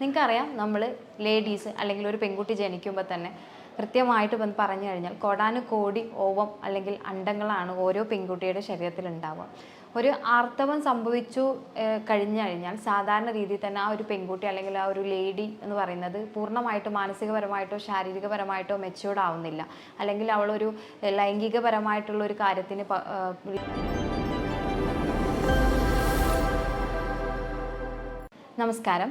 നിങ്ങൾക്കറിയാം നമ്മൾ ലേഡീസ് അല്ലെങ്കിൽ ഒരു പെൺകുട്ടി ജനിക്കുമ്പോൾ തന്നെ കൃത്യമായിട്ട് വന്ന് പറഞ്ഞു കഴിഞ്ഞാൽ കോടാനുകോടി ഓവം അല്ലെങ്കിൽ അണ്ടങ്ങളാണ് ഓരോ പെൺകുട്ടിയുടെ ശരീരത്തിൽ ഉണ്ടാവുക. ഒരു ആർത്തവം സംഭവിച്ചു കഴിഞ്ഞു കഴിഞ്ഞാൽ സാധാരണ രീതിയിൽ തന്നെ ആ ഒരു പെൺകുട്ടി അല്ലെങ്കിൽ ആ ഒരു ലേഡി എന്ന് പറയുന്നത് പൂർണമായിട്ടും മാനസികപരമായിട്ടോ ശാരീരികപരമായിട്ടോ മെച്യൂർഡ് ആവുന്നില്ല. അല്ലെങ്കിൽ അവളൊരു ലൈംഗികപരമായിട്ടുള്ള ഒരു കാര്യത്തിന് നമസ്കാരം.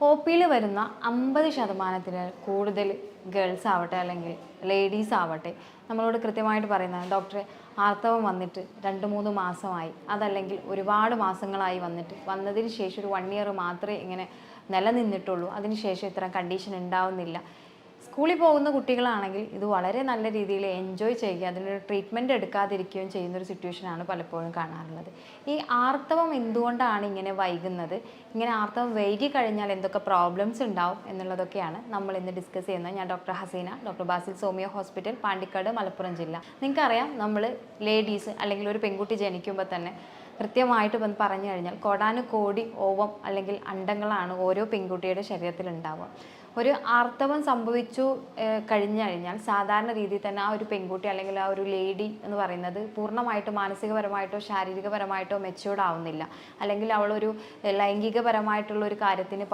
ഒ പിയിൽ വരുന്ന അമ്പത് ശതമാനത്തിന് കൂടുതൽ ഗേൾസ് ആവട്ടെ അല്ലെങ്കിൽ ലേഡീസ് ആവട്ടെ നമ്മളോട് കൃത്യമായിട്ട് പറയുന്നത് ഡോക്ടറെ ആർത്തവം വന്നിട്ട് രണ്ട് മൂന്ന് മാസമായി. അതല്ലെങ്കിൽ ഒരുപാട് മാസങ്ങളായി വന്നിട്ട്. വന്നതിന് ശേഷം ഒരു വൺ ഇയർ മാത്രമേ ഇങ്ങനെ നിലനിന്നിട്ടുള്ളൂ. അതിനുശേഷം ഇത്തരം കണ്ടീഷൻ ഉണ്ടാവുന്നില്ല. സ്കൂളിൽ പോകുന്ന കുട്ടികളാണെങ്കിൽ ഇത് വളരെ നല്ല രീതിയിൽ എൻജോയ് ചെയ്യുക അതിനൊരു ട്രീറ്റ്മെന്റ് എടുക്കാതിരിക്കുകയും ചെയ്യുന്ന ഒരു സിറ്റുവേഷനാണ് പലപ്പോഴും കാണാറുള്ളത്. ഈ ആർത്തവം എന്തുകൊണ്ടാണ് ഇങ്ങനെ വൈകുന്നത്? ഇങ്ങനെ ആർത്തവം വൈകി കഴിഞ്ഞാൽ എന്തൊക്കെ പ്രോബ്ലംസ് ഉണ്ടാവും എന്നുള്ളതൊക്കെയാണ് നമ്മൾ ഇന്ന് ഡിസ്കസ് ചെയ്യുന്നത്. ഞാൻ ഡോക്ടർ ഹസീന ഡോക്ടർ ബാസിൽ സോമിയോ ഹോസ്പിറ്റൽ പാണ്ടിക്കാട് മലപ്പുറം ജില്ല. നിങ്ങൾക്കറിയാം നമ്മൾ ലേഡീസ് അല്ലെങ്കിൽ ഒരു പെൺകുട്ടി ജനിക്കുമ്പോൾ തന്നെ കൃത്യമായിട്ട് വന്ന് പറഞ്ഞു കഴിഞ്ഞാൽ കോടാനു കോടി ഓവം അല്ലെങ്കിൽ അണ്ടങ്ങളാണ് ഓരോ പെൺകുട്ടിയുടെ ശരീരത്തിൽ ഉണ്ടാവുക ഒരു ആർത്തവം സംഭവിച്ചു കഴിഞ്ഞു കഴിഞ്ഞാൽ സാധാരണ രീതിയിൽ തന്നെ ആ ഒരു പെൺകുട്ടി അല്ലെങ്കിൽ ആ ഒരു ലേഡി എന്ന് പറയുന്നത് പൂർണമായിട്ടും മാനസികപരമായിട്ടോ ശാരീരികപരമായിട്ടോ മെച്യൂർഡ് ആവുന്നില്ല. അല്ലെങ്കിൽ അവളൊരു ലൈംഗികപരമായിട്ടുള്ള ഒരു കാര്യത്തിന്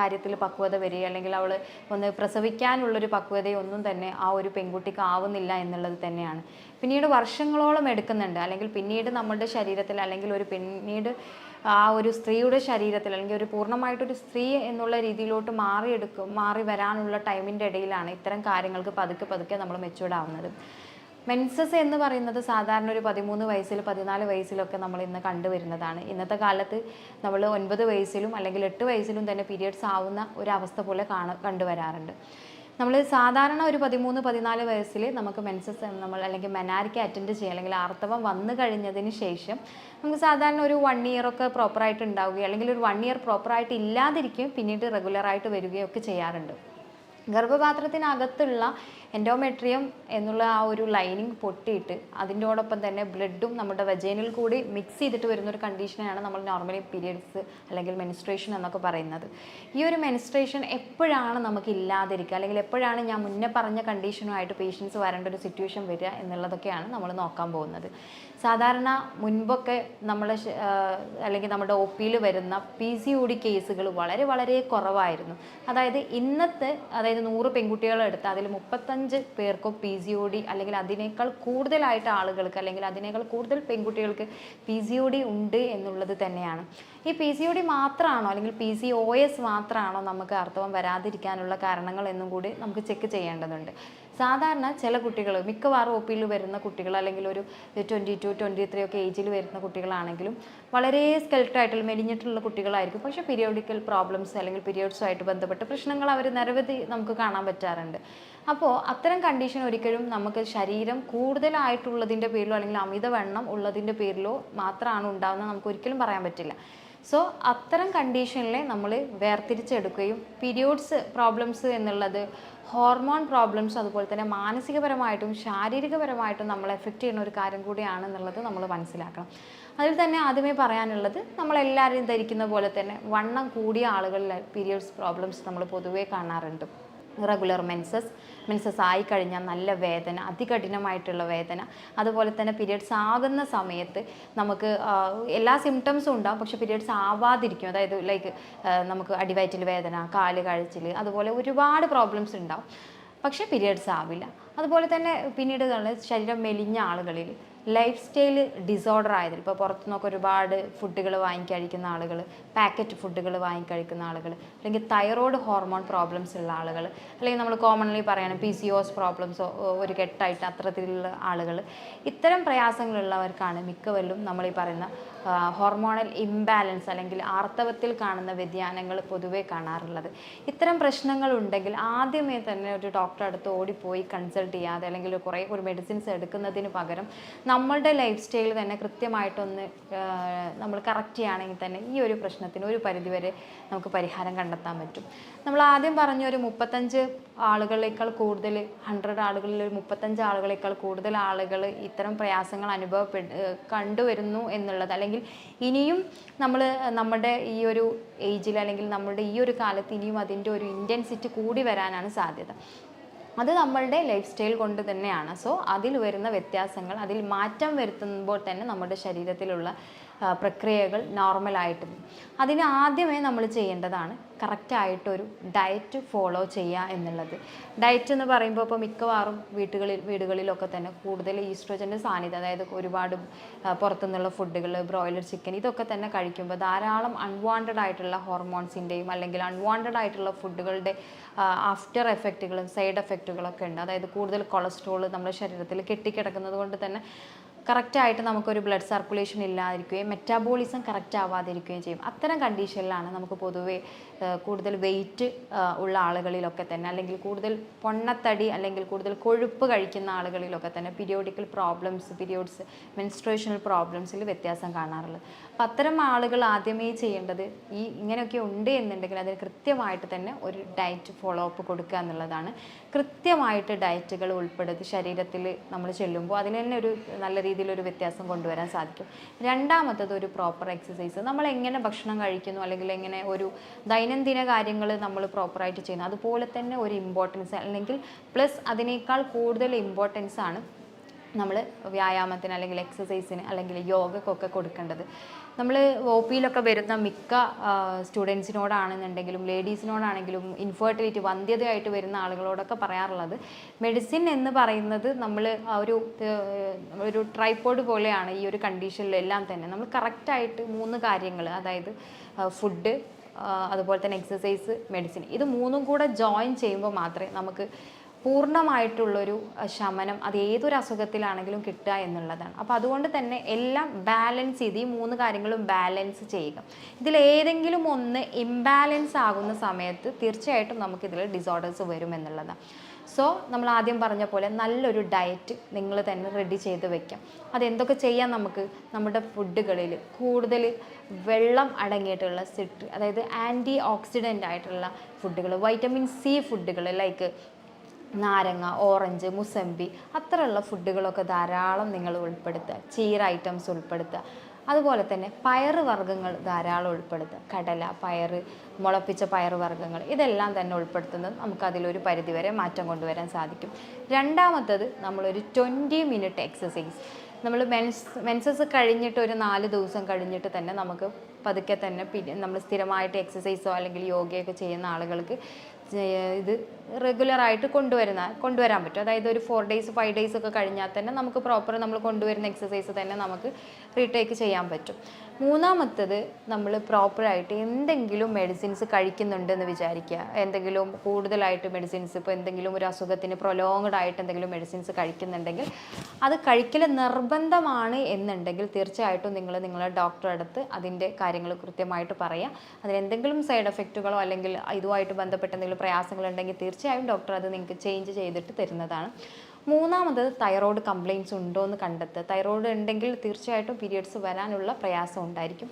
കാര്യത്തിൽ പക്വത വരിക അല്ലെങ്കിൽ അവൾ ഒന്ന് പ്രസവിക്കാനുള്ളൊരു പക്വതയൊന്നും തന്നെ ആ ഒരു പെൺകുട്ടിക്ക് ആവുന്നില്ല എന്നുള്ളത് തന്നെയാണ്. പിന്നീട് വർഷങ്ങളോളം എടുക്കുന്നുണ്ട്. അല്ലെങ്കിൽ പിന്നീട് നമ്മളുടെ ശരീരത്തിൽ അല്ലെങ്കിൽ ഒരു പിന്നീട് ആ ഒരു സ്ത്രീയുടെ ശരീരത്തിൽ അല്ലെങ്കിൽ ഒരു പൂർണമായിട്ടൊരു സ്ത്രീ എന്നുള്ള രീതിയിലോട്ട് മാറിയെടുക്കും മാറി വരാനുള്ള ടൈമിന്റെ ഇടയിലാണ് ഇത്തരം കാര്യങ്ങൾക്ക് പതുക്കെ പതുക്കെ നമ്മൾ മെച്ചൂർഡ് ആവുന്നത്. മെൻസസ് എന്ന് പറയുന്നത് സാധാരണ ഒരു പതിമൂന്ന് വയസ്സിൽ പതിനാല് വയസ്സിലൊക്കെ നമ്മൾ ഇന്ന് കണ്ടുവരുന്നതാണ്. ഇന്നത്തെ കാലത്ത് നമ്മൾ ഒൻപത് വയസ്സിലും അല്ലെങ്കിൽ എട്ട് വയസ്സിലും തന്നെ പീരിയഡ്സ് ആവുന്ന ഒരു അവസ്ഥ പോലെ കാണ കണ്ടുവരാറുണ്ട്. നമ്മൾ സാധാരണ ഒരു പതിമൂന്ന് പതിനാല് വയസ്സിൽ നമുക്ക് മെൻസസ് നമ്മൾ അല്ലെങ്കിൽ മെനാരിക്ക് അറ്റൻഡ് ചെയ്യുക അല്ലെങ്കിൽ ആർത്തവം വന്നു കഴിഞ്ഞതിന് ശേഷം നമുക്ക് സാധാരണ ഒരു വൺ ഇയർ ഒക്കെ പ്രോപ്പറായിട്ട് ഉണ്ടാവുകയോ അല്ലെങ്കിൽ ഒരു വൺ ഇയർ പ്രോപ്പറായിട്ട് ഇല്ലാതിരിക്കുകയും പിന്നീട് റെഗുലറായിട്ട് വരികയോ ഒക്കെ ചെയ്യാറുണ്ട്. ഗർഭപാത്രത്തിനകത്തുള്ള എൻഡോമെട്രിയം എന്നുള്ള ആ ഒരു ലൈനിങ് പൊട്ടിയിട്ട് അതിന്റോടൊപ്പം തന്നെ ബ്ലഡും നമ്മുടെ വജേനിൽ കൂടി മിക്സ് ചെയ്തിട്ട് വരുന്ന ഒരു കണ്ടീഷനെയാണ് നമ്മൾ നോർമലി പീരിയഡ്സ് അല്ലെങ്കിൽ മെനിസ്ട്രേഷൻ എന്നൊക്കെ പറയുന്നത്. ഈ ഒരു മെനിസ്ട്രേഷൻ എപ്പോഴാണ് നമുക്ക് ഇല്ലാതിരിക്കുക? അല്ലെങ്കിൽ എപ്പോഴാണ് ഞാൻ മുന്നേ പറഞ്ഞ കണ്ടീഷനുമായിട്ട് പേഷ്യൻസ് വരേണ്ട ഒരു സിറ്റുവേഷൻ വരിക എന്നുള്ളതൊക്കെയാണ് നമ്മൾ നോക്കാൻ പോകുന്നത്. സാധാരണ മുൻപൊക്കെ നമ്മുടെ അല്ലെങ്കിൽ നമ്മുടെ ഒ പിയിൽ വരുന്ന പി സി ഒ ഡി കേസുകൾ വളരെ വളരെ കുറവായിരുന്നു. അതായത് ഇന്നത്തെ അതായത് നൂറ് പെൺകുട്ടികളെടുത്ത് അതിൽ മുപ്പത്തഞ്ച് പേർക്കും പി സി ഒ ഡി അല്ലെങ്കിൽ അതിനേക്കാൾ കൂടുതലായിട്ട് ആളുകൾക്ക് അല്ലെങ്കിൽ അതിനേക്കാൾ കൂടുതൽ പെൺകുട്ടികൾക്ക് പി സി ഒ ഡി ഉണ്ട് എന്നുള്ളത് തന്നെയാണ്. ഈ പി സി ഒ ഡി മാത്രമാണോ അല്ലെങ്കിൽ പി സി ഒ എസ് മാത്രമാണോ നമുക്ക് അർത്ഥവം വരാതിരിക്കാനുള്ള കാരണങ്ങൾ എന്നും കൂടി നമുക്ക് ചെക്ക് ചെയ്യേണ്ടതുണ്ട്. സാധാരണ ചില കുട്ടികൾ മിക്കവാറും ഒ പിയിൽ വരുന്ന കുട്ടികൾ അല്ലെങ്കിൽ ഒരു ട്വന്റി ടു ട്വന്റി ത്രീ ഒക്കെ ഏജിൽ വരുന്ന കുട്ടികളാണെങ്കിലും വളരെ സ്കെൽട്ടായിട്ടുള്ള മെലിഞ്ഞിട്ടുള്ള കുട്ടികളായിരിക്കും. പക്ഷേ പീരിയോഡിക്കൽ പ്രോബ്ലംസ് അല്ലെങ്കിൽ പീരിയോഡ്സുമായിട്ട് ബന്ധപ്പെട്ട് പ്രശ്നങ്ങൾ അവർ നിരവധി നമുക്ക് കാണാൻ പറ്റാറുണ്ട്. അപ്പോൾ അത്തരം കണ്ടീഷൻ ഒരിക്കലും നമുക്ക് ശരീരം കൂടുതലായിട്ടുള്ളതിന്റെ പേരിലോ അല്ലെങ്കിൽ അമിതവണ്ണം ഉള്ളതിന്റെ പേരിലോ മാത്രമാണ് ഉണ്ടാകുന്നത് നമുക്ക് ഒരിക്കലും പറയാൻ പറ്റില്ല. സോ അത്തരം കണ്ടീഷനിലെ നമ്മൾ വേർതിരിച്ചെടുക്കുകയും പീരിയോഡ്സ് പ്രോബ്ലംസ് എന്നുള്ളത് ഹോർമോൺ പ്രോബ്ലംസ് അതുപോലെ തന്നെ മാനസികപരമായിട്ടും ശാരീരികപരമായിട്ടും നമ്മളെ എഫക്റ്റ് ചെയ്യുന്ന ഒരു കാര്യം കൂടിയാണ് എന്നുള്ളത് നമ്മൾ മനസ്സിലാക്കണം. അതിൽ തന്നെ ആദ്യമേ പറയാനുള്ളത് നമ്മളെല്ലാവരും ധരിക്കുന്ന പോലെ തന്നെ വണ്ണം കൂടിയ ആളുകളിൽ പീരിയഡ്സ് പ്രോബ്ലംസ് നമ്മൾ പൊതുവേ കാണാറുണ്ട്. റെഗുലർ മെൻസസ് മെൻസസ് ആയി കഴിഞ്ഞാൽ നല്ല വേദന അതികഠിനമായിട്ടുള്ള വേദന. അതുപോലെ തന്നെ പീരിയഡ്സ് ആകുന്ന സമയത്ത് നമുക്ക് എല്ലാ സിംറ്റംസും ഉണ്ടാവും. പക്ഷെ പീരിയഡ്സ് ആവാതിരിക്കും. അതായത് ലൈക്ക് നമുക്ക് അടിവയറ്റിൽ വേദന കാൽ കഴിച്ചിൽ അതുപോലെ ഒരുപാട് പ്രോബ്ലംസ് ഉണ്ടാവും. പക്ഷേ പീരിയഡ്സ് ആവില്ല. അതുപോലെ തന്നെ പിന്നീട് ശരീരം മെലിഞ്ഞ ആളുകളിൽ. ലൈഫ് സ്റ്റൈൽ ഡിസോർഡർ ആയതിൽ. ഇപ്പോൾ പുറത്തുനിന്നൊക്കെ ഒരുപാട് ഫുഡുകൾ വാങ്ങിക്കഴിക്കുന്ന ആളുകൾ പാക്കറ്റ് ഫുഡുകൾ വാങ്ങിക്കഴിക്കുന്ന ആളുകൾ അല്ലെങ്കിൽ തൈറോയ്ഡ് ഹോർമോൺ പ്രോബ്ലംസ് ഉള്ള ആളുകൾ അല്ലെങ്കിൽ നമ്മൾ കോമൺലി പറയണം പി സി ഒസ് പ്രോബ്ലംസോ ഒരു കെട്ടായിട്ട് അത്തരത്തിലുള്ള ആളുകൾ. ഇത്തരം പ്രയാസങ്ങളുള്ളവർക്കാണ് മിക്കവരിലും നമ്മൾ ഈ പറയുന്ന ഹോർമോണൽ ഇംബാലൻസ് അല്ലെങ്കിൽ ആർത്തവത്തിൽ കാണുന്ന വ്യതിയാനങ്ങൾ പൊതുവേ കാണാറുള്ളത്. ഇത്തരം പ്രശ്നങ്ങളുണ്ടെങ്കിൽ ആദ്യമേ തന്നെ ഒരു ഡോക്ടറെ അടുത്ത് ഓടിപ്പോയി കൺസൾട്ട് കൺസൾട്ട് ചെയ്യാതെ അല്ലെങ്കിൽ കുറേ ഒരു മെഡിസിൻസ് എടുക്കുന്നതിന് പകരം നമ്മളുടെ ലൈഫ് സ്റ്റൈൽ തന്നെ കൃത്യമായിട്ടൊന്ന് നമ്മൾ കറക്റ്റ് ചെയ്യുകയാണെങ്കിൽ തന്നെ ഈ ഒരു പ്രശ്നത്തിന് ഒരു പരിധിവരെ നമുക്ക് പരിഹാരം കണ്ടെത്താൻ പറ്റും. നമ്മൾ ആദ്യം പറഞ്ഞ ഒരു മുപ്പത്തഞ്ച് ആളുകളേക്കാൾ കൂടുതൽ ഹൺഡ്രഡ് ആളുകളിൽ ഒരു മുപ്പത്തഞ്ച് ആളുകളേക്കാൾ കൂടുതൽ ആളുകൾ ഇത്തരം പ്രയാസങ്ങൾ അനുഭവപ്പെട്ട് കണ്ടുവരുന്നു എന്നുള്ളത് അല്ലെങ്കിൽ ഇനിയും നമ്മൾ നമ്മുടെ ഈ ഒരു ഏജിൽ അല്ലെങ്കിൽ നമ്മുടെ ഈ ഒരു കാലത്ത് ഇനിയും അതിന്റെ ഒരു ഇന്റൻസിറ്റി കൂടി വരാനാണ് സാധ്യത. അത് നമ്മളുടെ ലൈഫ് സ്റ്റൈൽ കൊണ്ട് തന്നെയാണ്. സോ അതിൽ വരുന്ന വ്യത്യാസങ്ങൾ അതിൽ മാറ്റം വരുത്തുമ്പോൾ തന്നെ നമ്മുടെ ശരീരത്തിലുള്ള പ്രക്രിയകൾ നോർമലായിട്ട്. അതിന് ആദ്യമേ നമ്മൾ ചെയ്യേണ്ടതാണ് കറക്റ്റായിട്ടൊരു ഡയറ്റ് ഫോളോ ചെയ്യുക എന്നുള്ളത് ഡയറ്റ് എന്ന് പറയുമ്പോൾ ഇപ്പോൾ മിക്കവാറും വീട്ടുകളിൽ വീടുകളിലൊക്കെ തന്നെ കൂടുതൽ ഈസ്ട്രോജന്റെ സാന്നിധ്യം അതായത് ഒരുപാട് പുറത്തുനിന്നുള്ള ഫുഡുകൾ ബ്രോയിലർ ചിക്കൻ ഇതൊക്കെ തന്നെ കഴിക്കുമ്പോൾ ധാരാളം അൺവാണ്ടഡ് ആയിട്ടുള്ള ഹോർമോൺസിന്റെയും അല്ലെങ്കിൽ അൺവാണ്ടഡ് ആയിട്ടുള്ള ഫുഡുകളുടെ ആഫ്റ്റർ എഫക്റ്റുകളും സൈഡ് എഫക്റ്റുകളൊക്കെ ഉണ്ട് അതായത് കൂടുതൽ കൊളസ്ട്രോൾ നമ്മുടെ ശരീരത്തിൽ കെട്ടിക്കിടക്കുന്നത് കൊണ്ട് തന്നെ കറക്റ്റായിട്ട് നമുക്കൊരു ബ്ലഡ് സർക്കുലേഷൻ ഇല്ലാതിരിക്കുകയും മെറ്റാബോളിസം കറക്റ്റ് ആവാതിരിക്കുകയും ചെയ്യും. അത്തരം കണ്ടീഷനിലാണ് നമുക്ക് പൊതുവേ കൂടുതൽ വെയിറ്റ് ഉള്ള ആളുകളിലൊക്കെ തന്നെ അല്ലെങ്കിൽ കൂടുതൽ പൊണ്ണത്തടി അല്ലെങ്കിൽ കൂടുതൽ കൊഴുപ്പ് കഴിക്കുന്ന ആളുകളിലൊക്കെ തന്നെ പീരിയോഡിക്കൽ പ്രോബ്ലംസ് പീരിയോഡ്സ് മെൻസ്ട്രേഷണൽ പ്രോബ്ലംസിൽ വ്യത്യാസം കാണാറുള്ളത്. അപ്പം അത്തരം ആളുകൾ ആദ്യമേ ചെയ്യേണ്ടത് ഈ ഇങ്ങനെയൊക്കെ ഉണ്ട് എന്നുണ്ടെങ്കിൽ അതിന് കൃത്യമായിട്ട് തന്നെ ഒരു ഡയറ്റ് ഫോളോ അപ്പ് കൊടുക്കുക എന്നുള്ളതാണ്. കൃത്യമായിട്ട് ഡയറ്റുകൾ ഉൾപ്പെടുത്തി ശരീരത്തിൽ നമ്മൾ ചെല്ലുമ്പോൾ അതിന് തന്നെ ഒരു നല്ല രീതിയിലൊരു വ്യത്യാസം കൊണ്ടുവരാൻ സാധിക്കും. രണ്ടാമത്തത് ഒരു പ്രോപ്പർ എക്സസൈസ് നമ്മൾ എങ്ങനെ ഭക്ഷണം കഴിക്കുന്നു അല്ലെങ്കിൽ എങ്ങനെ ഒരു ദൈനംദിന കാര്യങ്ങൾ നമ്മൾ പ്രോപ്പറായിട്ട് ചെയ്യുന്നു. അതുപോലെ തന്നെ ഒരു ഇമ്പോർട്ടൻസ് അല്ലെങ്കിൽ പ്ലസ് അതിനേക്കാൾ കൂടുതൽ ഇമ്പോർട്ടൻസ് ആണ് നമ്മൾ വ്യായാമത്തിന് അല്ലെങ്കിൽ എക്സസൈസിന് അല്ലെങ്കിൽ യോഗക്കൊക്കെ കൊടുക്കേണ്ടത്. നമ്മൾ ഒ പിയിലൊക്കെ വരുന്ന മിക്ക സ്റ്റുഡൻസിനോടാണെന്നുണ്ടെങ്കിലും ലേഡീസിനോടാണെങ്കിലും ഇൻഫെർട്ടിലിറ്റി വന്ധ്യതയായിട്ട് വരുന്ന ആളുകളോടൊക്കെ പറയാറുള്ളത്. മെഡിസിൻ എന്ന് പറയുന്നത് നമ്മൾ ഒരു ഒരു ട്രൈപ്പോഡ് പോലെയാണ് ഈ ഒരു കണ്ടീഷനിൽ എല്ലാം തന്നെ. നമ്മൾ കറക്റ്റായിട്ട് മൂന്ന് കാര്യങ്ങൾ അതായത് ഫുഡ് അതുപോലെ തന്നെ എക്സസൈസ് മെഡിസിൻ ഇത് മൂന്നും കൂടെ ജോയിൻ ചെയ്യുമ്പോൾ മാത്രമേ നമുക്ക് പൂർണമായിട്ടുള്ളൊരു ശമനം അത് ഏതൊരു അസുഖത്തിലാണെങ്കിലും കിട്ടുക എന്നുള്ളതാണ്. അപ്പോൾ അതുകൊണ്ട് തന്നെ എല്ലാം ബാലൻസ് ചെയ്ത് ഈ മൂന്ന് കാര്യങ്ങളും ബാലൻസ് ചെയ്യുക. ഇതിൽ ഏതെങ്കിലും ഒന്ന് ഇംബാലൻസ് ആകുന്ന സമയത്ത് തീർച്ചയായിട്ടും നമുക്കിതിൽ ഡിസോർഡേഴ്സ് വരും എന്നുള്ളതാണ്. സോ നമ്മൾ ആദ്യം പറഞ്ഞ പോലെ നല്ലൊരു ഡയറ്റ് നിങ്ങൾ തന്നെ റെഡി ചെയ്ത് വെക്കാം അതെന്തൊക്കെ ചെയ്യാൻ നമുക്ക്? നമ്മുടെ ഫുഡുകളിൽ കൂടുതൽ വെള്ളം അടങ്ങിയിട്ടുള്ള സിട്രി അതായത് ആന്റി ഓക്സിഡന്റ് ആയിട്ടുള്ള ഫുഡുകൾ വൈറ്റമിൻ സി ഫുഡുകൾ ലൈക്ക് നാരങ്ങ ഓറഞ്ച് മുസമ്പി അത്രയുള്ള ഫുഡുകളൊക്കെ ധാരാളം നിങ്ങൾ ഉൾപ്പെടുത്തുക. ചീര ഐറ്റംസ് ഉൾപ്പെടുത്തുക. അതുപോലെ തന്നെ പയറ് വർഗങ്ങൾ ധാരാളം ഉൾപ്പെടുത്തുക. കടല പയറ് മുളപ്പിച്ച പയർ വർഗങ്ങൾ ഇതെല്ലാം തന്നെ ഉൾപ്പെടുത്തുന്നത് നമുക്ക് അതിലൊരു പരിധിവരെ മാറ്റം കൊണ്ടുവരാൻ സാധിക്കും. രണ്ടാമത്തത് നമ്മളൊരു ട്വന്റി മിനിറ്റ് എക്സസൈസ് നമ്മൾ മെൻസ് മെൻസസ് കഴിഞ്ഞിട്ട് ഒരു നാല് ദിവസം കഴിഞ്ഞിട്ട് തന്നെ നമുക്ക് പതുക്കെ തന്നെ പിന്നെ നമ്മൾ സ്ഥിരമായിട്ട് എക്സസൈസോ അല്ലെങ്കിൽ യോഗയൊക്കെ ചെയ്യുന്ന ആളുകൾക്ക് ഇത് റെഗുലറായിട്ട് കൊണ്ടുവരുന്ന കൊണ്ടുവരാൻ പറ്റും. അതായത് ഒരു ഫോർ ഡേയ്സ് ഫൈവ് ഡേയ്സ് ഒക്കെ കഴിഞ്ഞാൽ തന്നെ നമുക്ക് പ്രോപ്പർ നമ്മൾ കൊണ്ടുവരുന്ന എക്സസൈസ് തന്നെ നമുക്ക് റീടേക്ക് ചെയ്യാൻ പറ്റും. മൂന്നാമത്തത് നമ്മൾ പ്രോപ്പറായിട്ട് എന്തെങ്കിലും മെഡിസിൻസ് കഴിക്കുന്നുണ്ടെന്ന് വിചാരിക്കുക എന്തെങ്കിലും കൂടുതലായിട്ട് മെഡിസിൻസ് ഇപ്പോൾ എന്തെങ്കിലും ഒരു അസുഖത്തിന് പ്രൊലോങ്ഡ് ആയിട്ട് എന്തെങ്കിലും മെഡിസിൻസ് കഴിക്കുന്നുണ്ടെങ്കിൽ അത് കഴിക്കൽ നിർബന്ധമാണ് എന്നുണ്ടെങ്കിൽ തീർച്ചയായിട്ടും നിങ്ങൾ നിങ്ങളുടെ ഡോക്ടറെ അടുത്ത് അതിന്റെ കാര്യങ്ങൾ കൃത്യമായിട്ട് പറയുക അതിന് എന്തെങ്കിലും സൈഡ് എഫക്റ്റുകളോ അല്ലെങ്കിൽ ഇതുമായിട്ട് ബന്ധപ്പെട്ട എന്തെങ്കിലും പ്രയാസങ്ങളുണ്ടെങ്കിൽ തീർച്ചയായും ഡോക്ടർ അത് നിങ്ങൾക്ക് ചേഞ്ച് ചെയ്തിട്ട് തരുന്നതാണ്. മൂന്നാമത് തൈറോയ്ഡ് കംപ്ലയിൻസ് ഉണ്ടോ എന്ന് കണ്ടെത്തുക. തൈറോയ്ഡ് ഉണ്ടെങ്കിൽ തീർച്ചയായിട്ടും പീരിയഡ്സ് വരാനുള്ള പ്രയാസം ഉണ്ടായിരിക്കും.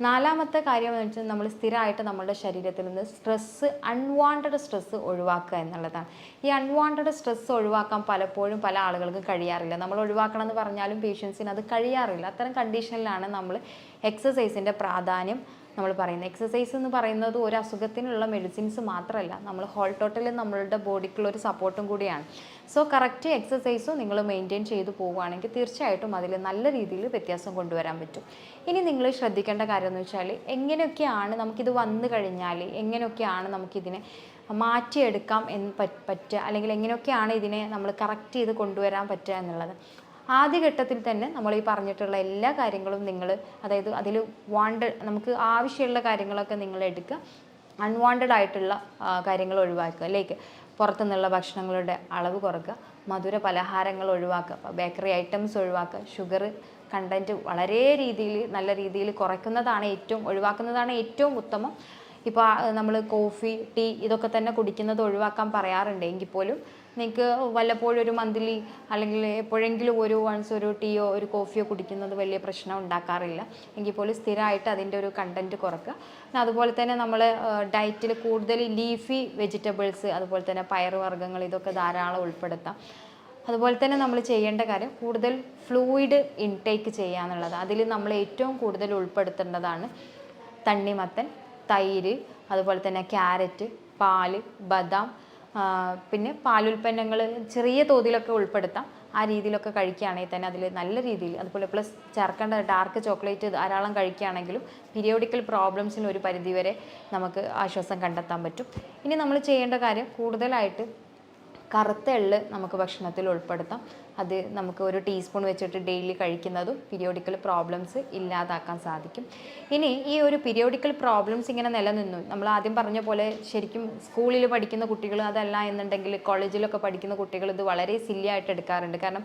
നാലാമത്തെ കാര്യം എന്ന് വെച്ചാൽ നമ്മൾ സ്ഥിരമായിട്ട് നമ്മുടെ ശരീരത്തിൽ നിന്ന് സ്ട്രെസ്സ് അൺവാണ്ടഡ് സ്ട്രെസ്സ് ഒഴിവാക്കുക എന്നുള്ളതാണ്. ഈ അൺവാണ്ടഡ് സ്ട്രെസ്സ് ഒഴിവാക്കാൻ പലപ്പോഴും പല ആളുകൾക്കും കഴിയാറില്ല. നമ്മൾ ഒഴിവാക്കണം എന്ന് പറഞ്ഞാലും പേഷ്യൻസിന് അത് കഴിയാറില്ല. അത്തരം കണ്ടീഷനിലാണ് നമ്മൾ എക്സസൈസിന്റെ പ്രാധാന്യം നമ്മൾ പറയുന്നത്. എക്സസൈസ് എന്ന് പറയുന്നത് ഒരു അസുഖത്തിനുള്ള മെഡിസിൻസ് മാത്രമല്ല. നമ്മൾ ഹോൾ ടോട്ടലി നമ്മളുടെ ബോഡിക്കുള്ള ഒരു സപ്പോർട്ടും കൂടിയാണ്. സോ കറക്റ്റ് എക്സസൈസും നിങ്ങൾ മെയിന്റെയിൻ ചെയ്തു പോവുകയാണെങ്കിൽ തീർച്ചയായിട്ടും അതിൽ നല്ല രീതിയിൽ വ്യത്യാസം കൊണ്ടുവരാൻ പറ്റും. ഇനി നിങ്ങൾ ശ്രദ്ധിക്കേണ്ട കാര്യം എന്ന് വെച്ചാൽ എങ്ങനെയൊക്കെയാണ് നമുക്കിത് വന്നു കഴിഞ്ഞാൽ എങ്ങനെയൊക്കെയാണ് നമുക്കിതിനെ മാറ്റിയെടുക്കാം എന്ന് പറ്റ പറ്റുക? അല്ലെങ്കിൽ എങ്ങനെയൊക്കെയാണ് ഇതിനെ നമ്മൾ കറക്റ്റ് ചെയ്ത് കൊണ്ടുവരാൻ പറ്റുക എന്നുള്ളത്? ആദ്യഘട്ടത്തിൽ തന്നെ നമ്മൾ ഈ പറഞ്ഞിട്ടുള്ള എല്ലാ കാര്യങ്ങളും നിങ്ങൾ അതായത് അതിൽ വാണ്ടഡ് നമുക്ക് ആവശ്യമുള്ള കാര്യങ്ങളൊക്കെ നിങ്ങൾ എടുക്കുക. അൺവാണ്ടഡ് ആയിട്ടുള്ള കാര്യങ്ങൾ ഒഴിവാക്കുക. ലൈക്ക് പുറത്തുനിന്നുള്ള ഭക്ഷണങ്ങളുടെ അളവ് കുറക്കുക. മധുര പലഹാരങ്ങൾ ഒഴിവാക്കുക. ബേക്കറി ഐറ്റംസ് ഒഴിവാക്കുക. ഷുഗർ കണ്ടന്റ് വളരെ രീതിയിൽ നല്ല രീതിയിൽ കുറയ്ക്കുന്നതാണ് ഏറ്റവും ഒഴിവാക്കുന്നതാണ് ഏറ്റവും ഉത്തമം. ഇപ്പോൾ നമ്മൾ കോഫി ടീ ഇതൊക്കെ തന്നെ കുടിക്കുന്നത് ഒഴിവാക്കാൻ പറയാറുണ്ട്. എങ്കിൽ പോലും നിങ്ങൾക്ക് വല്ലപ്പോഴും ഒരു മന്ത്ലി അല്ലെങ്കിൽ എപ്പോഴെങ്കിലും ഒരു വൺസ് ഒരു ടീയോ ഒരു കോഫിയോ കുടിക്കുന്നത് വലിയ പ്രശ്നം ഉണ്ടാക്കാറില്ല. എങ്കിൽ പോലും സ്ഥിരമായിട്ട് അതിന്റെ ഒരു കണ്ടന്റ് കുറക്കുക. അതുപോലെ തന്നെ നമ്മൾ ഡയറ്റിൽ കൂടുതൽ ലീഫി വെജിറ്റബിൾസ് അതുപോലെ തന്നെ പയറുവർഗങ്ങൾ ഇതൊക്കെ ധാരാളം ഉൾപ്പെടുത്താം. അതുപോലെ തന്നെ നമ്മൾ ചെയ്യേണ്ട കാര്യം കൂടുതൽ ഫ്ലൂയിഡ് ഇൻടേക്ക് ചെയ്യുക എന്നുള്ളത്. അതിൽ നമ്മൾ ഏറ്റവും കൂടുതൽ ഉൾപ്പെടുത്തേണ്ടതാണ് തണ്ണിമത്തൻ തൈര് അതുപോലെ തന്നെ ക്യാരറ്റ് പാൽ ബദാം പിന്നെ പാലുൽപ്പന്നങ്ങൾ ചെറിയ തോതിലൊക്കെ ഉൾപ്പെടുത്താം. ആ രീതിയിലൊക്കെ കഴിക്കുകയാണെങ്കിൽ തന്നെ അതിൽ നല്ല രീതിയിൽ അതുപോലെ പ്ലസ് ചേർക്കേണ്ട ഡാർക്ക് ചോക്ലേറ്റ് ധാരാളം കഴിക്കുകയാണെങ്കിലും പീരിയോഡിക്കൽ പ്രോബ്ലംസിന് ഒരു പരിധിവരെ നമുക്ക് ആശ്വാസം കണ്ടെത്താൻ പറ്റും. ഇനി നമ്മൾ ചെയ്യേണ്ട കാര്യം കൂടുതലായിട്ട് കറുത്ത എള്ള് നമുക്ക് ഭക്ഷണത്തിൽ ഉൾപ്പെടുത്താം. അത് നമുക്ക് ഒരു ടീസ്പൂൺ വെച്ചിട്ട് ഡെയിലി കഴിക്കുന്നതും പീരിയോഡിക്കൽ പ്രോബ്ലംസ് ഇല്ലാതാക്കാൻ സാധിക്കും. ഇനി ഈ ഒരു പീരിയോഡിക്കൽ പ്രോബ്ലംസ് ഇങ്ങനെ നിലനിന്നു. നമ്മൾ ആദ്യം പറഞ്ഞ പോലെ ശരിക്കും സ്കൂളിൽ പഠിക്കുന്ന കുട്ടികൾ അതല്ല എന്നുണ്ടെങ്കിൽ കോളേജിലൊക്കെ പഠിക്കുന്ന കുട്ടികൾ ഇത് വളരെ സില്ലി ആയിട്ട് എടുക്കാറുണ്ട്. കാരണം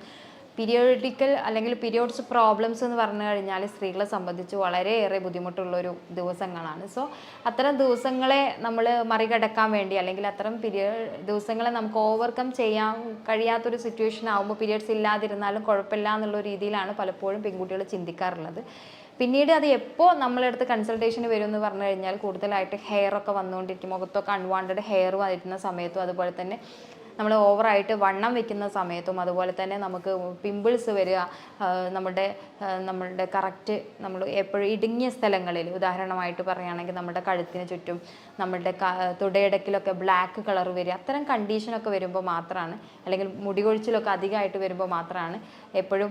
പീരിയോഡിക്കൽ അല്ലെങ്കിൽ പീരിയോഡ്സ് പ്രോബ്ലംസ് എന്ന് പറഞ്ഞു കഴിഞ്ഞാൽ സ്ത്രീകളെ സംബന്ധിച്ച് വളരെയേറെ ബുദ്ധിമുട്ടുള്ളൊരു ദിവസങ്ങളാണ്. സോ അത്തരം ദിവസങ്ങളെ നമ്മൾ മറികടക്കാൻ വേണ്ടി അല്ലെങ്കിൽ അത്തരം പീരിയഡ് ദിവസങ്ങളെ നമുക്ക് ഓവർകം ചെയ്യാൻ കഴിയാത്തൊരു സിറ്റുവേഷൻ ആകുമ്പോൾ പീരിയഡ്സ് ഇല്ലാതിരുന്നാലും കുഴപ്പമില്ല എന്നുള്ള രീതിയിലാണ് പലപ്പോഴും പെൺകുട്ടികൾ ചിന്തിക്കാറുള്ളത്. പിന്നീട് അത് എപ്പോൾ നമ്മളെടുത്ത് കൺസൾട്ടേഷന് വരും എന്ന് പറഞ്ഞു കഴിഞ്ഞാൽ കൂടുതലായിട്ട് ഹെയർ ഒക്കെ വന്നുകൊണ്ടിരിക്കും. മുഖത്തൊക്കെ അൺവാണ്ടഡ് ഹെയർ വരുന്ന സമയത്തും അതുപോലെ തന്നെ നമ്മൾ ഓവറായിട്ട് വണ്ണം വെക്കുന്ന സമയത്തും അതുപോലെ തന്നെ നമുക്ക് പിമ്പിൾസ് വരിക നമ്മുടെ നമ്മളുടെ കറക്റ്റ് നമ്മൾ എപ്പോഴും ഇടുങ്ങിയ സ്ഥലങ്ങളിൽ ഉദാഹരണമായിട്ട് പറയുകയാണെങ്കിൽ നമ്മുടെ കഴുത്തിന് ചുറ്റും നമ്മളുടെ തുടയിടക്കിലൊക്കെ ബ്ലാക്ക് കളർ വരിക അത്തരം കണ്ടീഷനൊക്കെ വരുമ്പോൾ മാത്രമാണ് അല്ലെങ്കിൽ മുടി കൊഴിച്ചിലൊക്കെ അധികമായിട്ട് വരുമ്പോൾ മാത്രമാണ് എപ്പോഴും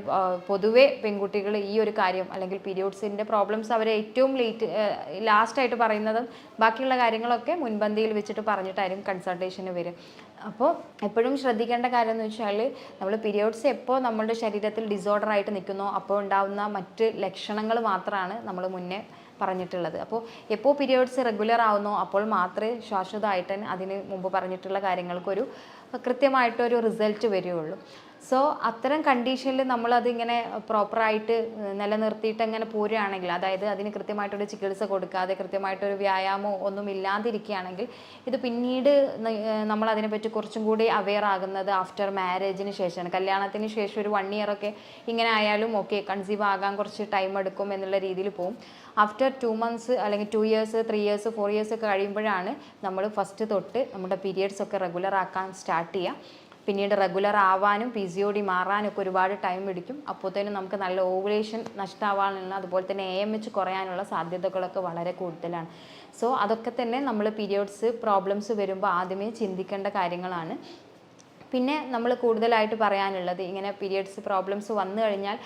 പൊതുവേ പെൺകുട്ടികൾ ഈ ഒരു കാര്യം അല്ലെങ്കിൽ പീരിയഡ്സിന്റെ പ്രോബ്ലംസ് അവർ ഏറ്റവും ലേറ്റ് ലാസ്റ്റായിട്ട് പറയുന്നതും ബാക്കിയുള്ള കാര്യങ്ങളൊക്കെ മുൻപന്തിയിൽ വെച്ചിട്ട് പറഞ്ഞിട്ടായിരിക്കും കൺസൾട്ടേഷന് വരും അപ്പോൾ എപ്പോഴും ശ്രദ്ധിക്കേണ്ട കാര്യം എന്ന് വെച്ചാൽ നമ്മൾ പീരിയോഡ്സ് എപ്പോൾ നമ്മുടെ ശരീരത്തിൽ ഡിസോർഡർ ആയിട്ട് നിൽക്കുന്നോ അപ്പോൾ ഉണ്ടാകുന്ന മറ്റ് ലക്ഷണങ്ങൾ മാത്രമാണ് നമ്മൾ മുന്നേ പറഞ്ഞിട്ടുള്ളത്. അപ്പോൾ എപ്പോൾ പീരിയോഡ്സ് റെഗുലർ ആവുന്നോ അപ്പോൾ മാത്രമേ ശാശ്വതമായിട്ട് തന്നെ അതിന് മുമ്പ് പറഞ്ഞിട്ടുള്ള കാര്യങ്ങൾക്കൊരു കൃത്യമായിട്ടൊരു റിസൾട്ട് വരികയുള്ളൂ. സോ അത്തരം കണ്ടീഷനിൽ നമ്മളതിങ്ങനെ പ്രോപ്പറായിട്ട് നിലനിർത്തിയിട്ട് അങ്ങനെ പോരുകയാണെങ്കിൽ അതായത് അതിന് കൃത്യമായിട്ടൊരു ചികിത്സ കൊടുക്കാതെ കൃത്യമായിട്ടൊരു വ്യായാമമോ ഒന്നും ഇല്ലാതിരിക്കുകയാണെങ്കിൽ ഇത് പിന്നീട് നമ്മൾ അതിനെപ്പറ്റി കുറച്ചും കൂടി അവെയർ ആകുന്നത് ആഫ്റ്റർ മാരേജിന് ശേഷമാണ്. കല്യാണത്തിന് ശേഷം ഒരു വൺ ഇയർ ഒക്കെ ഇങ്ങനെ ആയാലും ഓക്കെ കൺസീവ് ആകാൻ കുറച്ച് ടൈം എടുക്കും എന്നുള്ള രീതിയിൽ പോകും ആഫ്റ്റർ ടു മന്ത്സ് അല്ലെങ്കിൽ two years three years four years ഒക്കെ കഴിയുമ്പോഴാണ് നമ്മൾ ഫസ്റ്റ് തൊട്ട് നമ്മുടെ പീരിയഡ്സ് ഒക്കെ റെഗുലർ ആക്കാൻ സ്റ്റാർട്ട് ചെയ്യുക. പിന്നീട് റെഗുലർ ആവാനും പി സി ഒ ഡി മാറാനൊക്കെ ഒരുപാട് ടൈം പിടിക്കും അപ്പോഴത്തേനും നമുക്ക് നല്ല ഓവുലേഷൻ നഷ്ടമാവാനുള്ള അതുപോലെ തന്നെ എ എം എച്ച് കുറയാനുള്ള സാധ്യതകളൊക്കെ വളരെ കൂടുതലാണ്. സോ അതൊക്കെ തന്നെ നമ്മൾ പീരിയഡ്സ് പ്രോബ്ലംസ് വരുമ്പോൾ ആദ്യമേ ചിന്തിക്കേണ്ട കാര്യങ്ങളാണ്. പിന്നെ നമ്മൾ കൂടുതലായിട്ട് പറയാനുള്ളത് ഇങ്ങനെ പീരിയഡ്സ് പ്രോബ്ലംസ് വന്നു കഴിഞ്ഞാൽ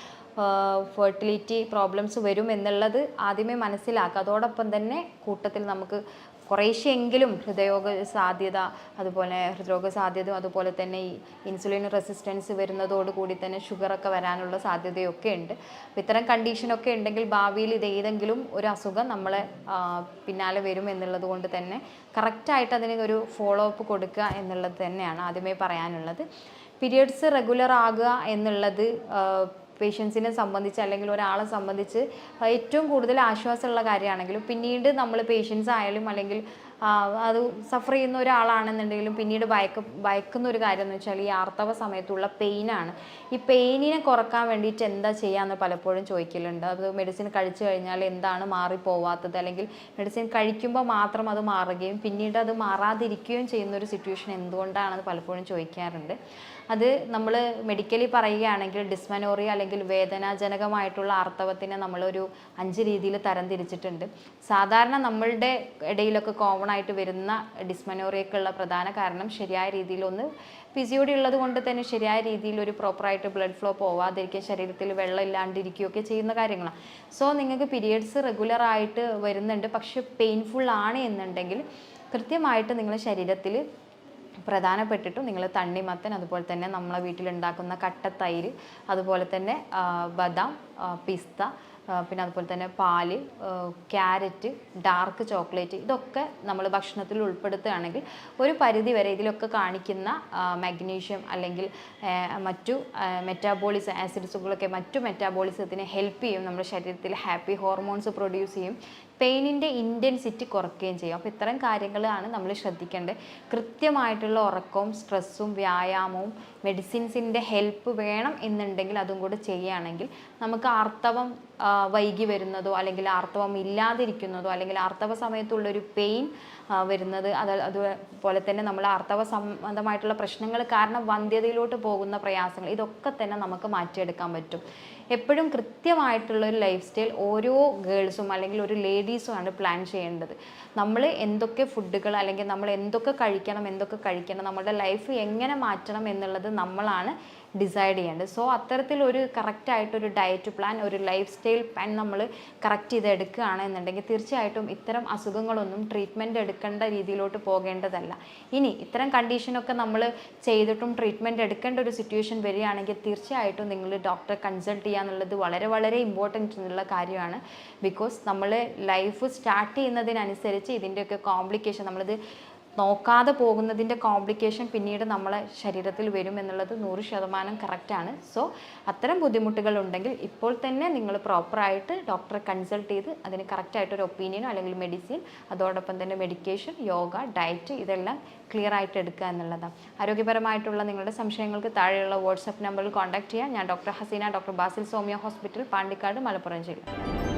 ഫെർട്ടിലിറ്റി പ്രോബ്ലംസ് വരും എന്നുള്ളത് ആദ്യമേ മനസ്സിലാക്കുക. അതോടൊപ്പം തന്നെ കൂട്ടത്തിൽ നമുക്ക് കുറേശ്ശെങ്കിലും ഹൃദയോഗ സാധ്യത അതുപോലെ ഹൃദ്രോഗ സാധ്യത അതുപോലെ തന്നെ ഈ ഇൻസുലിൻ റെസിസ്റ്റൻസ് വരുന്നതോടുകൂടി തന്നെ ഷുഗറൊക്കെ വരാനുള്ള സാധ്യതയൊക്കെ ഉണ്ട്. അപ്പം ഇത്തരം കണ്ടീഷനൊക്കെ ഉണ്ടെങ്കിൽ ഭാവിയിൽ ഇത് ഏതെങ്കിലും ഒരു അസുഖം നമ്മളെ പിന്നാലെ വരും എന്നുള്ളത് കൊണ്ട് തന്നെ കറക്റ്റായിട്ട് അതിന് ഒരു ഫോളോ അപ്പ് കൊടുക്കുക എന്നുള്ളത് തന്നെയാണ് ആദ്യമേ പറയാനുള്ളത്. പീരിയഡ്സ് റെഗുലർ ആകുക എന്നുള്ളത് പേഷ്യൻസിനെ സംബന്ധിച്ച് അല്ലെങ്കിൽ ഒരാളെ സംബന്ധിച്ച് ഏറ്റവും കൂടുതൽ ആശ്വാസമുള്ള കാര്യമാണെങ്കിലും പിന്നീട് നമ്മൾ പേഷ്യൻസ് ആയാലും അല്ലെങ്കിൽ അത് സഫർ ചെയ്യുന്ന ഒരാളാണെന്നുണ്ടെങ്കിലും പിന്നീട് ഭയക്ക ഭയക്കുന്ന ഒരു കാര്യം എന്ന് വെച്ചാൽ ഈ ആർത്തവ സമയത്തുള്ള പെയിനാണ് ഈ പെയിനിനെ കുറയ്ക്കാൻ വേണ്ടിയിട്ട് എന്താ ചെയ്യാന്ന് പലപ്പോഴും ചോദിക്കലുണ്ട്. അത് മെഡിസിൻ കഴിച്ചു കഴിഞ്ഞാൽ എന്താണ് മാറിപ്പോവാത്തത്? അല്ലെങ്കിൽ മെഡിസിൻ കഴിക്കുമ്പോൾ മാത്രം അത് മാറുകയും പിന്നീട് അത് മാറാതിരിക്കുകയും ചെയ്യുന്ന ഒരു സിറ്റുവേഷൻ എന്തുകൊണ്ടാണെന്ന് പലപ്പോഴും ചോദിക്കാറുണ്ട്. അത് നമ്മൾ മെഡിക്കലി പറയുകയാണെങ്കിൽ ഡിസ്മനോറിയ അല്ലെങ്കിൽ വേദനാജനകമായിട്ടുള്ള ആർത്തവത്തിനെ നമ്മളൊരു അഞ്ച് രീതിയിൽ തരംതിരിച്ചിട്ടുണ്ട് സാധാരണ നമ്മളുടെ ഇടയിലൊക്കെ കോമൺ ആയിട്ട് വരുന്ന ഡിസ്മനോറിയക്കുള്ള പ്രധാന കാരണം ശരിയായ രീതിയിൽ ഒന്ന് പി ഉള്ളത് കൊണ്ട് തന്നെ ശരിയായ രീതിയിൽ ഒരു പ്രോപ്പറായിട്ട് ബ്ലഡ് ഫ്ലോ പോവാതിരിക്കുക ശരീരത്തിൽ വെള്ളം ഇല്ലാണ്ടിരിക്കുകയൊക്കെ ചെയ്യുന്ന കാര്യങ്ങളാണ്. സോ നിങ്ങൾക്ക് പീരിയഡ്സ് റെഗുലർ ആയിട്ട് വരുന്നുണ്ട്. പക്ഷെ പെയിൻഫുൾ ആണ് എന്നുണ്ടെങ്കിൽ കൃത്യമായിട്ട് നിങ്ങളുടെ ശരീരത്തിൽ പ്രധാനപ്പെട്ടിട്ടും നിങ്ങൾ തണ്ണിമത്തൻ അതുപോലെ തന്നെ നമ്മളെ വീട്ടിലുണ്ടാക്കുന്ന കട്ടത്തൈര് അതുപോലെ തന്നെ ബദാം പിസ്ത പിന്നെ അതുപോലെ തന്നെ പാൽ ക്യാരറ്റ് ഡാർക്ക് ചോക്ലേറ്റ് ഇതൊക്കെ നമ്മൾ ഭക്ഷണത്തിൽ ഉൾപ്പെടുത്തുകയാണെങ്കിൽ ഒരു പരിധി വരെ ഇതിലൊക്കെ കാണിക്കുന്ന മാഗ്നീഷ്യം അല്ലെങ്കിൽ മറ്റു മെറ്റാബോളിസം ആസിഡ്സുകളൊക്കെ മറ്റു മെറ്റാബോളിസത്തിന് ഹെൽപ്പ് ചെയ്യും. നമ്മുടെ ശരീരത്തിൽ ഹാപ്പി ഹോർമോൺസ് പ്രൊഡ്യൂസ് ചെയ്യും. പെയിനിന്റെ ഇന്റൻസിറ്റി കുറയ്ക്കുകയും ചെയ്യും. അപ്പോൾ ഇത്തരം കാര്യങ്ങളാണ് നമ്മൾ ശ്രദ്ധിക്കേണ്ടത്. കൃത്യമായിട്ടുള്ള ഉറക്കവും സ്ട്രെസ്സും വ്യായാമവും മെഡിസിൻസിന്റെ ഹെൽപ്പ് വേണം എന്നുണ്ടെങ്കിൽ അതും കൂടെ ചെയ്യുകയാണെങ്കിൽ നമുക്ക് ആർത്തവം വൈകി വരുന്നതോ അല്ലെങ്കിൽ ആർത്തവം ഇല്ലാതിരിക്കുന്നതോ അല്ലെങ്കിൽ ആർത്തവ സമയത്തുള്ളൊരു പെയിൻ വരുന്നത് അത് അതുപോലെ തന്നെ നമ്മൾ ആർത്തവ സംബന്ധമായിട്ടുള്ള പ്രശ്നങ്ങൾ കാരണം വന്ധ്യതയിലോട്ട് പോകുന്ന പ്രയാസങ്ങൾ ഇതൊക്കെ തന്നെ നമുക്ക് മാറ്റിയെടുക്കാൻ പറ്റും. എപ്പോഴും കൃത്യമായിട്ടുള്ള ഒരു ലൈഫ് സ്റ്റൈൽ ഓരോ ഗേൾസും അല്ലെങ്കിൽ ഒരു ലേഡീസും ആണ് പ്ലാൻ ചെയ്യേണ്ടത്. നമ്മൾ എന്തൊക്കെ ഫുഡുകൾ അല്ലെങ്കിൽ നമ്മൾ എന്തൊക്കെ കഴിക്കണം എന്തൊക്കെ കഴിക്കണം നമ്മുടെ ലൈഫ് എങ്ങനെ മാറ്റണം എന്നുള്ളത് നമ്മളാണ് ഡിസൈഡ് ചെയ്യേണ്ടത്. സോ അത്തരത്തിൽ ഒരു കറക്റ്റായിട്ടൊരു ഡയറ്റ് പ്ലാൻ ഒരു ലൈഫ് സ്റ്റൈൽ പ്ലാൻ നമ്മൾ കറക്റ്റ് ചെയ്ത് എടുക്കുകയാണെന്നുണ്ടെങ്കിൽ തീർച്ചയായിട്ടും ഇത്തരം അസുഖങ്ങളൊന്നും ട്രീറ്റ്മെന്റ് എടുക്കേണ്ട രീതിയിലോട്ട് പോകേണ്ടതല്ല. ഇനി ഇത്തരം കണ്ടീഷനൊക്കെ നമ്മൾ ചെയ്തിട്ടും ട്രീറ്റ്മെന്റ് എടുക്കേണ്ട ഒരു സിറ്റുവേഷൻ വരികയാണെങ്കിൽ തീർച്ചയായിട്ടും നിങ്ങൾ ഡോക്ടറെ കൺസൾട്ട് ചെയ്യാന്നുള്ളത് വളരെ വളരെ ഇമ്പോർട്ടന്റ് എന്നുള്ള കാര്യമാണ്. ബിക്കോസ് നമ്മൾ ലൈഫ് സ്റ്റാർട്ട് ചെയ്യുന്നതിനനുസരിച്ച് ഇതിന്റെയൊക്കെ കോംപ്ലിക്കേഷൻ നമ്മളിത് നോക്കാതെ പോകുന്നതിന്റെ കോംപ്ലിക്കേഷൻ പിന്നീട് നമ്മളെ ശരീരത്തിൽ വരും എന്നുള്ളത് നൂറ് ശതമാനം കറക്റ്റാണ് സോ അത്തരം ബുദ്ധിമുട്ടുകൾ ഉണ്ടെങ്കിൽ ഇപ്പോൾ തന്നെ നിങ്ങൾ പ്രോപ്പറായിട്ട് ഡോക്ടറെ കൺസൾട്ട് ചെയ്ത് അതിന് കറക്റ്റായിട്ടൊരു ഒപ്പീനിയനോ അല്ലെങ്കിൽ മെഡിസിൻ അതോടൊപ്പം തന്നെ മെഡിക്കേഷൻ യോഗ ഡയറ്റ് ഇതെല്ലാം ക്ലിയർ ആയിട്ട് എടുക്കുക എന്നുള്ളതാണ്. ആരോഗ്യപരമായിട്ടുള്ള നിങ്ങളുടെ സംശയങ്ങൾക്ക് താഴെയുള്ള വാട്സപ്പ് നമ്പറിൽ കോൺടാക്ട് ചെയ്യാം ഞാൻ doctor Haseena doctor Basil Somiya hospital Pandikkad Malappuram ജില്ല.